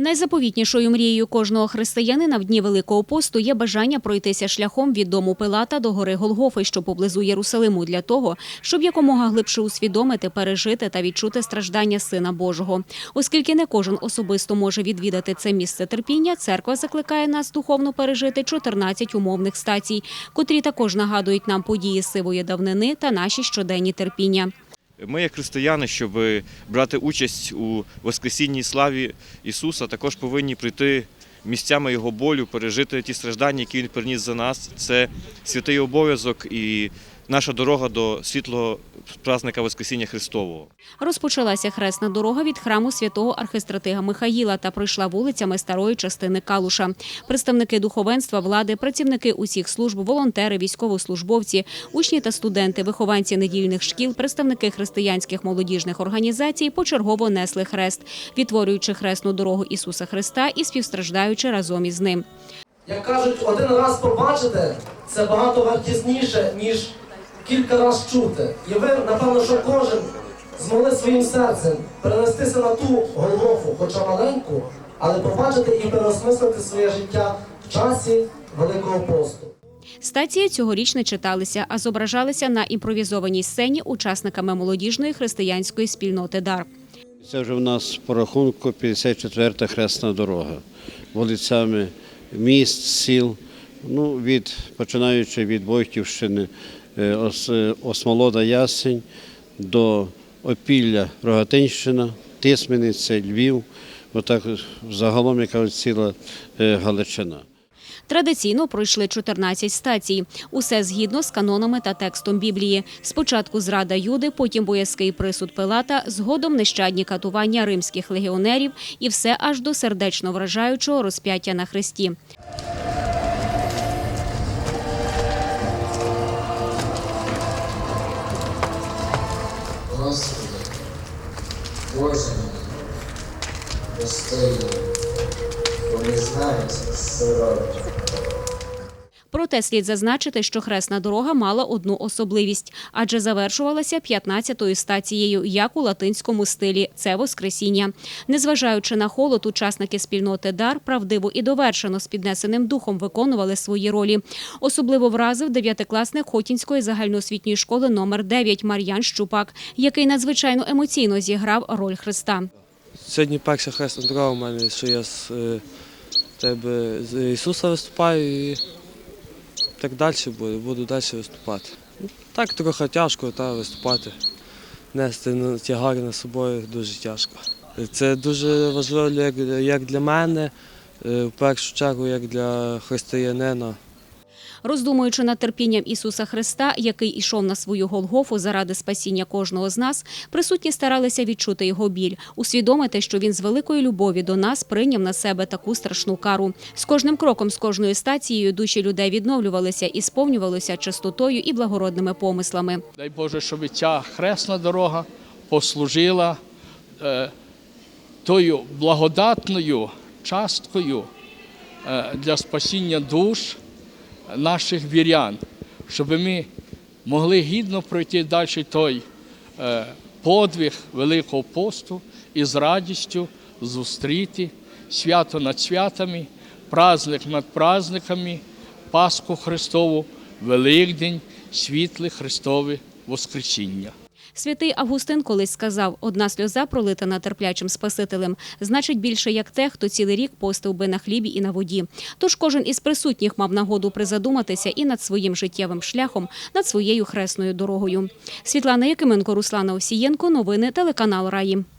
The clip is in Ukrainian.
Найзаповітнішою мрією кожного християнина в дні Великого посту є бажання пройтися шляхом від дому Пилата до гори Голгофи, що поблизу Єрусалиму, для того, щоб якомога глибше усвідомити, пережити та відчути страждання Сина Божого. Оскільки не кожен особисто може відвідати це місце терпіння, церква закликає нас духовно пережити 14 умовних стацій, котрі також нагадують нам події сивої давнини та наші щоденні терпіння. Ми, як християни, щоб брати участь у Воскресінній славі Ісуса, також повинні прийти місцями Його болю, пережити ті страждання, які Він приніс за нас. Це святий обов'язок і наша дорога до світлого празника Воскресіння Христового. Розпочалася хресна дорога від храму святого архистратига Михаїла та пройшла вулицями старої частини Калуша. Представники духовенства, влади, працівники усіх служб, волонтери, військовослужбовці, учні та студенти, вихованці недільних шкіл, представники християнських молодіжних організацій почергово несли хрест, відтворюючи хресну дорогу Ісуса Христа і співстраждаючи разом із ним. Як кажуть, один раз побачити це багато вартісніше, ніж кілька разів чути. І ви, напевно, що кожен змогли своїм серцем перенестися на ту Голгофу, хоча маленьку, але побачити і переосмислити своє життя в часі Великого посту. Стації цьогоріч не читалися, а зображалися на імпровізованій сцені учасниками молодіжної християнської спільноти Дар. Це вже в нас по рахунку 54-та хресна дорога вулицями міст, сіл, ну, від, починаючи від е, Осмолода Ясень до Опілля Рогатинщина, Тисмениця, Львів, отак загалом, яка ціла е, Галичина. Традиційно пройшли 14 стацій. Усе згідно з канонами та текстом Біблії. Спочатку зрада Юди, потім боязкий присуд Пилата, згодом нещадні катування римських легіонерів і все аж до сердечно вражаючого розп'яття на хресті. Бо не знають, що роблять. Проте слід зазначити, що хресна дорога мала одну особливість, адже завершувалася 15-ю стацією, як у латинському стилі. Це Воскресіння. Незважаючи на холод, учасники спільноти Дар правдиво і довершено з піднесеним духом виконували свої ролі. Особливо вразив дев'ятикласник Хотінської загальноосвітньої школи номер 9 Мар'ян Щупак, який надзвичайно емоційно зіграв роль Христа. Сьогодні перша хресна дорога у мене, що я з е, тебе з Ісуса виступаю і так далі буде, буду далі виступати. Ну, Так трохи тяжко та виступати. Нести тягар на собою дуже тяжко. Це дуже важливо як, як для мене, е, в першу чергу, як для християнина. Роздумуючи над терпінням Ісуса Христа, який ішов на свою Голгофу заради спасіння кожного з нас, присутні старалися відчути його біль, усвідомити, що він з великої любові до нас прийняв на себе таку страшну кару. З кожним кроком, з кожною стацією душі людей відновлювалися і сповнювалися чистотою і благородними помислами. Дай Боже, щоб ця хресна дорога послужила е, тою благодатною часткою е, для спасіння душ наших вірян, щоб ми могли гідно пройти далі той е, подвиг Великого посту і з радістю зустріти свято над святами, праздник над праздниками, Пасху Христову, Великдень, світле Христове Воскресіння. Святий Августин колись сказав: одна сльоза пролита над терплячим Спасителем, значить більше як те, хто цілий рік постив би на хлібі і на воді. Тож кожен із присутніх мав нагоду призадуматися і над своїм життєвим шляхом, над своєю хресною дорогою. Світлана Якименко, Руслана Осієнко, Новини телеканал Раї.